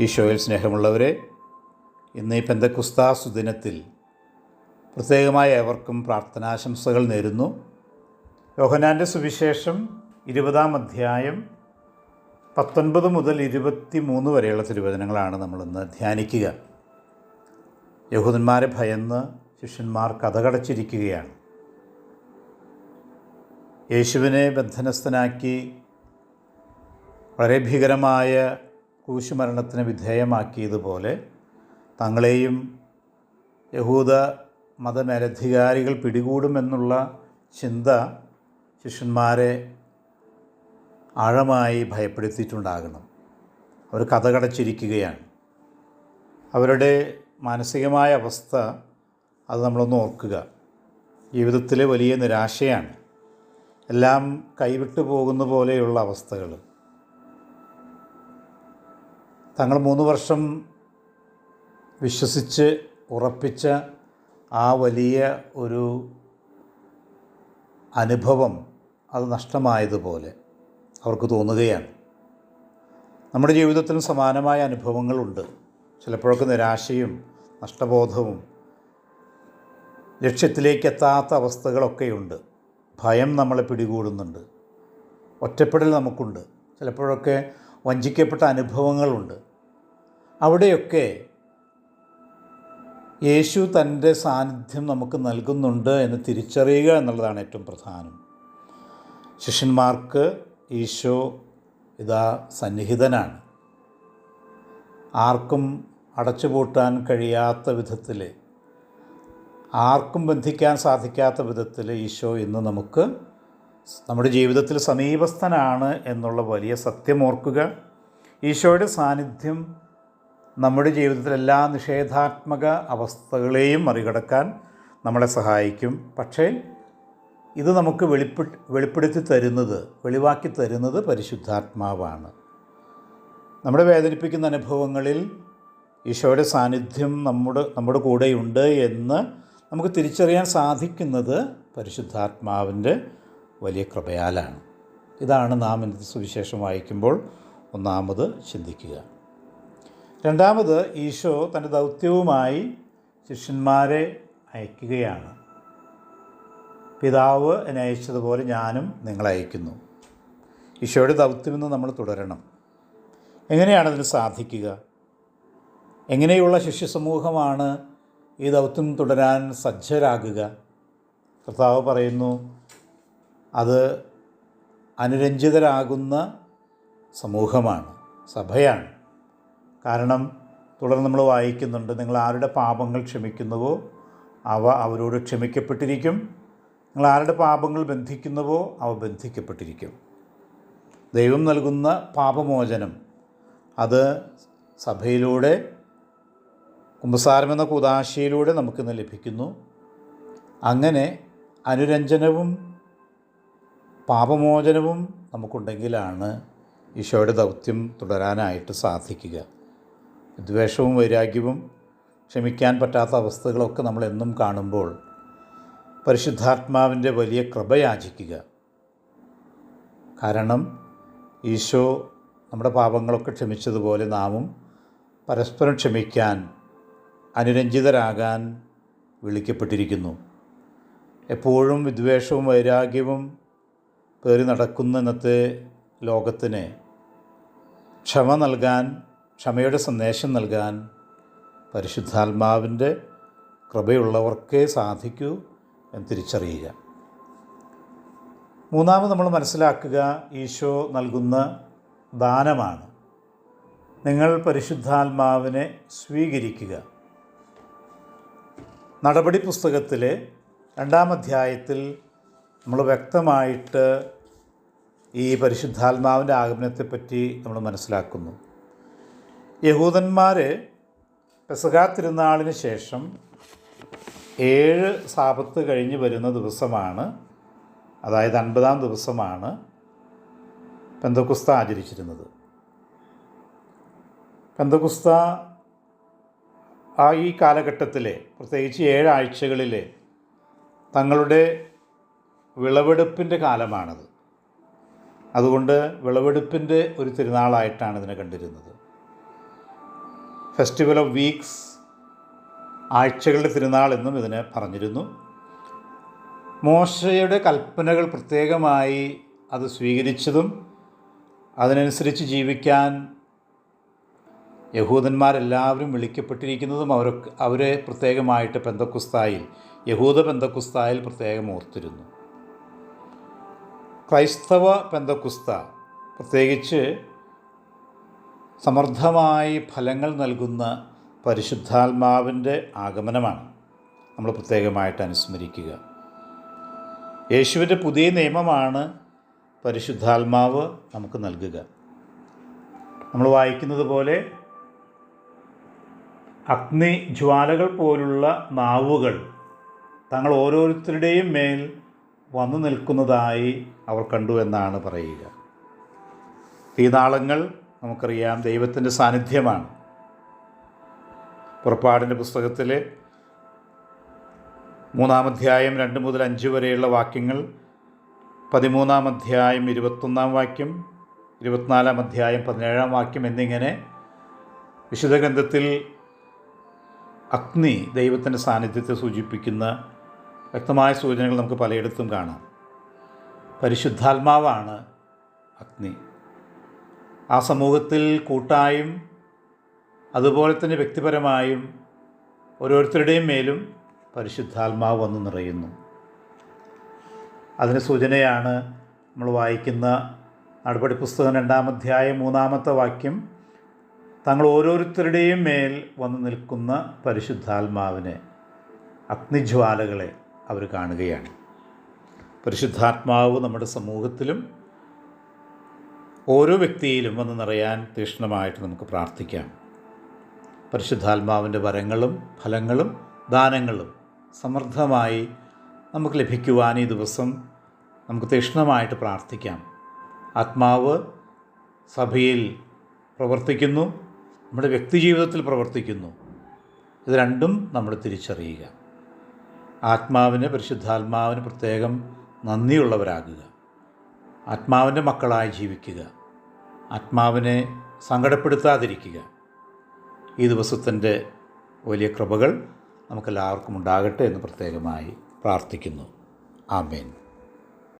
ഈശോയിൽ സ്നേഹമുള്ളവരെ ഇന്ന് ഈ പെന്തക്കുസ്താസ് ദിനത്തിൽ പ്രത്യേകമായ ഏവർക്കും പ്രാർത്ഥനാശംസകൾ നേരുന്നു. യോഹനാന്റെ സുവിശേഷം ഇരുപതാം അധ്യായം പത്തൊൻപത് മുതൽ ഇരുപത്തി മൂന്ന് വരെയുള്ള തിരുവചനങ്ങളാണ് നമ്മളിന്ന് ധ്യാനിക്കുക. യഹൂദന്മാരെ ഭയന്ന് ശിഷ്യന്മാർ കഥകടച്ചിരിക്കുകയാണ്. യേശുവിനെ ബന്ധനസ്ഥനാക്കി വളരെ ഭീകരമായ കൂശുമരണത്തിന് വിധേയമാക്കിയതുപോലെ തങ്ങളെയും യഹൂദ മതമേലധികാരികൾ പിടികൂടുമെന്നുള്ള ചിന്ത ശിഷ്യന്മാരെ ആഴമായി ഭയപ്പെടുത്തിയിട്ടുണ്ടാകണം. അവർ കഥകടച്ചിരിക്കുകയാണ്. അവരുടെ മാനസികമായ അവസ്ഥ അത് നമ്മളൊന്ന് ഓർക്കുക. ജീവിതത്തിലെ വലിയ നിരാശയാണ്. എല്ലാം കൈവിട്ടു പോകുന്ന പോലെയുള്ള അവസ്ഥകൾ. തങ്ങൾ മൂന്ന് വർഷം വിശ്വസിച്ച് ഉറപ്പിച്ച ആ വലിയ ഒരു അനുഭവം അത് നഷ്ടമായതുപോലെ അവർക്ക് തോന്നുകയാണ്. നമ്മുടെ ജീവിതത്തിലും സമാനമായ അനുഭവങ്ങളുണ്ട്. ചിലപ്പോഴൊക്കെ നിരാശയും നഷ്ടബോധവും ലക്ഷ്യത്തിലേക്ക് എത്താത്ത അവസ്ഥകളൊക്കെയുണ്ട്. ഭയം നമ്മളെ പിടികൂടുന്നുണ്ട്. ഒറ്റപ്പെടൽ നമുക്കുണ്ട്. ചിലപ്പോഴൊക്കെ വഞ്ചിക്കപ്പെട്ട അനുഭവങ്ങളുണ്ട്. അവിടെയൊക്കെ യേശു തന്റെ സാന്നിധ്യം നമുക്ക് നൽകുന്നുണ്ട് എന്ന് തിരിച്ചറിയുക എന്നുള്ളതാണ് ഏറ്റവും പ്രധാനം. ശിഷ്യന്മാർക്ക് ഈശോ ഇതാ സന്നിഹിതനാണ്. ആർക്കും അടച്ചുപൂട്ടാൻ കഴിയാത്ത വിധത്തിൽ ആർക്കും ബന്ധിക്കാൻ സാധിക്കാത്ത വിധത്തിൽ ഈശോ ഇന്ന് നമുക്ക് നമ്മുടെ ജീവിതത്തിൽ സമീപസ്ഥനാണ് എന്നുള്ള വലിയ സത്യം ഓർക്കുക. ഈശോയുടെ സാന്നിധ്യം നമ്മുടെ ജീവിതത്തിലെ എല്ലാ നിഷേധാത്മക അവസ്ഥകളെയും മറികടക്കാൻ നമ്മളെ സഹായിക്കും. പക്ഷേ ഇത് നമുക്ക് വെളിപ്പെ വെളിപ്പെടുത്തി തരുന്നത് വെളിവാക്കി തരുന്നത് പരിശുദ്ധാത്മാവാണ്. നമ്മുടെ വേദനിപ്പിക്കുന്ന അനുഭവങ്ങളിൽ ഈശോയുടെ സാന്നിധ്യം നമ്മുടെ നമ്മുടെ കൂടെയുണ്ട് എന്ന് നമുക്ക് തിരിച്ചറിയാൻ സാധിക്കുന്നത് പരിശുദ്ധാത്മാവിന്റെ വലിയ കൃപയാലാണ്. ഇതാണ് നാം ഇന്നത്തെ സുവിശേഷം വായിക്കുമ്പോൾ ഒന്നാമത് ചിന്തിക്കുക. രണ്ടാമത് ഈശോ തന്റെ ദൗത്യവുമായി ശിഷ്യന്മാരെ അയക്കുകയാണ്. പിതാവ് എന്നെ അയച്ചതുപോലെ ഞാനും നിങ്ങളെ അയക്കുന്നു. ഈശോയുടെ ദൗത്യം ഇന്ന് നമ്മൾ തുടരണം. എങ്ങനെയാണ് അതിന് സാധിക്കുക? എങ്ങനെയുള്ള ശിഷ്യ സമൂഹമാണ് ഈ ദൗത്യം തുടരാൻ സജ്ജരാകുക? കർത്താവ് പറയുന്നു അത് അനുരഞ്ജിതരാകുന്ന സമൂഹമാണ് സഭയാണ്. കാരണം തുടർന്ന് നമ്മൾ വായിക്കുന്നുണ്ട് നിങ്ങൾ ആരുടെ പാപങ്ങൾ ക്ഷമിക്കുന്നുവോ അവ അവരോട് ക്ഷമിക്കപ്പെട്ടിരിക്കും. നിങ്ങൾ ആരുടെ പാപങ്ങൾ ബന്ധിക്കുന്നുവോ അവ ബന്ധിക്കപ്പെട്ടിരിക്കും. ദൈവം നൽകുന്ന പാപമോചനം അത് സഭയിലൂടെ കുമ്പസാരമെന്ന കുതാശയിലൂടെ നമുക്കിന്ന് ലഭിക്കുന്നു. അങ്ങനെ അനുരഞ്ജനവും പാപമോചനവും നമുക്കുണ്ടെങ്കിലാണ് ഈശോയുടെ ദൗത്യം തുടരാനായിട്ട് സാധിക്കുക. വിദ്വേഷവും വൈരാഗ്യവും ക്ഷമിക്കാൻ പറ്റാത്ത അവസ്ഥകളൊക്കെ നമ്മൾ എന്നും കാണുമ്പോൾ പരിശുദ്ധാത്മാവിന്റെ വലിയ കൃപയാചിക്കുക കാരണം ഈശോ നമ്മുടെ പാപങ്ങളൊക്കെ ക്ഷമിച്ചതുപോലെ നാമും പരസ്പരം ക്ഷമിക്കാൻ അനുരഞ്ജിതരാകാൻ വിളിക്കപ്പെട്ടിരിക്കുന്നു. എപ്പോഴും വിദ്വേഷവും വൈരാഗ്യവും പേറി നടക്കുന്ന ഇന്നത്തെ ലോകത്തിന് ക്ഷമ നൽകാൻ ക്ഷമയുടെ സന്ദേശം നൽകാൻ പരിശുദ്ധാത്മാവിന്റെ കൃപയുള്ളവർക്കേ സാധിക്കൂ എന്ന് തിരിച്ചറിയുക. മൂന്നാമത് നമ്മൾ മനസ്സിലാക്കുക ഈശോ നൽകുന്ന ദാനമാണ്. നിങ്ങൾ പരിശുദ്ധാത്മാവിനെ സ്വീകരിക്കുക. നടപടി പുസ്തകത്തിലെ രണ്ടാം അധ്യായത്തിൽ നമ്മൾ വ്യക്തമായിട്ട് ഈ പരിശുദ്ധാത്മാവിന്റെ ആഗമനത്തെപ്പറ്റി നമ്മൾ മനസ്സിലാക്കുന്നു. യഹൂദന്മാർ പെസകാ തിരുനാളിന് ശേഷം ഏഴ് സാപത്ത് കഴിഞ്ഞ് വരുന്ന ദിവസമാണ് അതായത് അൻപതാം ദിവസമാണ് പെന്തക്കുസ്ത ആചരിച്ചിരുന്നത്. പെന്തക്കുസ്ത ആ ഈ കാലഘട്ടത്തിലെ പ്രത്യേകിച്ച് ഏഴാഴ്ചകളിലെ തങ്ങളുടെ വിളവെടുപ്പിന്റെ കാലമാണത്. അതുകൊണ്ട് വിളവെടുപ്പിന്റെ ഒരു തിരുനാളായിട്ടാണ് ഇതിനെ കണ്ടിരുന്നത്. ഫെസ്റ്റിവൽ ഓഫ് വീക്സ് ആഴ്ചകളുടെ തിരുനാൾ എന്നും ഇതിനെ പറഞ്ഞിരുന്നു. മോശയുടെ കൽപ്പനകൾ പ്രത്യേകമായി അത് സ്വീകരിച്ചതും അതിനനുസരിച്ച് ജീവിക്കാൻ യഹൂദന്മാരെല്ലാവരും വിളിക്കപ്പെട്ടിരിക്കുന്നതും അവർ അവരെ പ്രത്യേകമായിട്ട് പെന്തക്കുസ്തായിൽ യഹൂദ പെന്തക്കുസ്തായിൽ പ്രത്യേകം ഓർത്തിരുന്നു. ക്രൈസ്തവ പെന്തക്കുസ്ത പ്രത്യേകിച്ച് സമർത്ഥമായി ഫലങ്ങൾ നൽകുന്ന പരിശുദ്ധാത്മാവിന്റെ ആഗമനമാണ് നമ്മൾ പ്രത്യേകമായിട്ട് അനുസ്മരിക്കുക. യേശുവിന്റെ പുതിയ നിയമമാണ് പരിശുദ്ധാത്മാവ് നമുക്ക് നൽകുക. നമ്മൾ വായിക്കുന്നത് പോലെ അഗ്നി ജ്വാലകൾ പോലുള്ള നാവുകൾ തങ്ങൾ ഓരോരുത്തരുടെയും മേൽ വന്നു നിൽക്കുന്നതായി അവർ കണ്ടു എന്നാണ് പറയുക. തീനാളങ്ങൾ നാളങ്ങൾ നമുക്കറിയാം ദൈവത്തിന്റെ സാന്നിധ്യമാണ്. പുറപ്പാടിന്റെ പുസ്തകത്തിൽ മൂന്നാം അധ്യായം രണ്ട് മുതൽ അഞ്ച് വരെയുള്ള വാക്യങ്ങൾ പതിമൂന്നാം അധ്യായം ഇരുപത്തൊന്നാം വാക്യം ഇരുപത്തിനാലാം അധ്യായം പതിനേഴാം വാക്യം എന്നിങ്ങനെ വിശുദ്ധ ഗ്രന്ഥത്തിൽ അഗ്നി ദൈവത്തിന്റെ സാന്നിധ്യത്തെ സൂചിപ്പിക്കുന്ന വ്യക്തമായ സൂചനകൾ നമുക്ക് പലയിടത്തും കാണാം. പരിശുദ്ധാത്മാവാണ് അഗ്നി. ആ സമൂഹത്തിൽ കൂട്ടായും അതുപോലെ തന്നെ വ്യക്തിപരമായും ഓരോരുത്തരുടെയും മേലും പരിശുദ്ധാത്മാവ് വന്നു നിറയുന്നു. അതിന് സൂചനയാണ് നമ്മൾ വായിക്കുന്ന നടപടി പുസ്തകം രണ്ടാം മൂന്നാമത്തെ വാക്യം തങ്ങൾ ഓരോരുത്തരുടെയും മേൽ വന്നു നിൽക്കുന്ന പരിശുദ്ധാത്മാവിനെ അഗ്നിജ്വാലകളെ അവർ കാണുകയാണ്. പരിശുദ്ധാത്മാവ് നമ്മുടെ സമൂഹത്തിലും ഓരോ വ്യക്തിയിലും വന്ന് നിറയാൻ തീക്ഷ്ണമായിട്ട് നമുക്ക് പ്രാർത്ഥിക്കാം. പരിശുദ്ധാത്മാവിന്റെ വരങ്ങളും ഫലങ്ങളും ദാനങ്ങളും സമൃദ്ധമായി നമുക്ക് ലഭിക്കുവാൻ ഈ ദിവസം നമുക്ക് തീക്ഷ്ണമായിട്ട് പ്രാർത്ഥിക്കാം. ആത്മാവ് സഭയിൽ പ്രവർത്തിക്കുന്നു നമ്മുടെ വ്യക്തിജീവിതത്തിൽ പ്രവർത്തിക്കുന്നു. ഇത് രണ്ടും നമ്മൾ തിരിച്ചറിയുക. ആത്മാവിന് പരിശുദ്ധാത്മാവിന് പ്രത്യേകം നന്ദിയുള്ളവരാകുക. ആത്മാവിന്റെ മക്കളായി ജീവിക്കുക. ആത്മാവിനെ സങ്കടപ്പെടുത്താതിരിക്കുക. ഈ ദിവസത്തിന്റെ വലിയ കൃപകൾ നമുക്കെല്ലാവർക്കും ഉണ്ടാകട്ടെ എന്ന് പ്രത്യേകമായി പ്രാർത്ഥിക്കുന്നു. ആമേൻ.